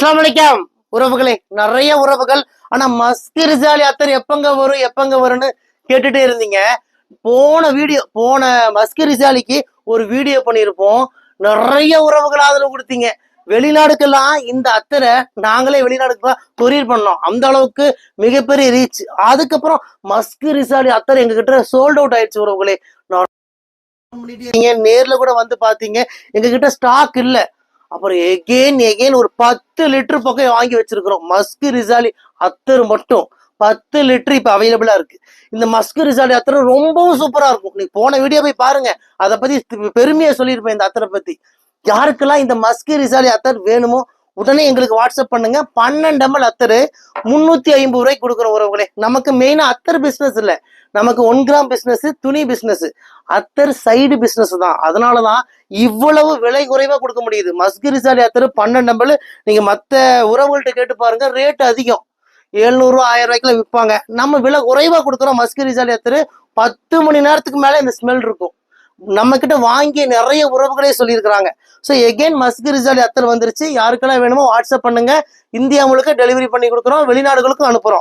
அஸ்லாம் வலைக்கம் உறவுகளே நிறைய உறவுகள். ஆனா மஸ்கி ரிசாலி அத்தர் எப்பங்க வரும் எப்பங்க வரும்னு கேட்டுட்டே இருந்தீங்க. போன வீடியோ போன மஸ்கி ரிசாலிக்கு ஒரு வீடியோ பண்ணியிருப்போம். நிறைய உறவுகள் ஆதரவு கொடுத்தீங்க. வெளிநாடுக்கெல்லாம் இந்த அத்தரை நாங்களே வெளிநாடுக்கெல்லாம் கொரியர் பண்ணோம். அந்த அளவுக்கு மிகப்பெரிய ரீச் அதுக்கப்புறம் மஸ்கி ரிசாலி அத்தர் எங்ககிட்ட சோல்ட் அவுட் ஆயிடுச்சு உறவுகளே. நான் நீங்க நேர்ல கூட வந்து பாத்தீங்க எங்ககிட்ட ஸ்டாக் இல்லை. அப்புறம் எகெயின் எகெயின் ஒரு பத்து லிட்டர் பக்கம் வாங்கி வச்சிருக்கிறோம். மஸ்கு ரிசாலி அத்தர் மட்டும். பத்து லிட்டர் இப்போ அவைலபிளா இருக்கு. இந்த மஸ்கு ரிசாலி அத்தர் ரொம்பவும் சூப்பரா இருக்கும். நீ போன வீடியோ போய் பாருங்க. அதை பத்தி பெருமையா சொல்லியிருப்பேன் இந்த அத்தரை பத்தி. யாருக்கெல்லாம் இந்த மஸ்கி ரிசாலி அத்தர் வேணுமோ உடனே எங்களுக்கு வாட்ஸ்அப் பண்ணுங்க. பன்னெண்டு எம்எல் அத்தர் முன்னூத்தி ஐம்பது ரூபாய்க்கு கொடுக்குற உறவுகளே. நமக்கு மெயினா அத்தர் பிசினஸ் இல்ல. நமக்கு ஒன் கிராம் பிசினஸ் துணி பிசினஸ் அத்தர் சைடு பிசினஸ் தான். அதனாலதான் இவ்வளவு விலை குறைவா கொடுக்க முடியுது. மஸ்கிரிசாலி அத்தர் பன்னெண்டு எம்எல் நீங்க மத்த உறவுகள்கிட்ட கேட்டு பாருங்க. ரேட் அதிகம். எழுநூறு ஆயிரம் ரூபாய்க்குள்ள விற்பாங்க நம்ம விலை குறைவா கொடுக்குறோம் மஸ்கிரிசாலி அத்தர். பத்து மணி நேரத்துக்கு மேல இந்த ஸ்மெல் இருக்கும். நம்ம கிட்ட வாங்கிய நிறைய உறவுகளே சொல்லியிருக்கிறாங்க. ஸோ எகெயின் மஸ்கி ரிசாலி அத்தர் வந்துருச்சு. யாருக்கெல்லாம் வேணுமோ வாட்ஸ்அப் பண்ணுங்க. இந்தியா முழுக்க டெலிவரி பண்ணி கொடுக்குறோம். வெளிநாடுகளுக்கும் அனுப்புறோம்.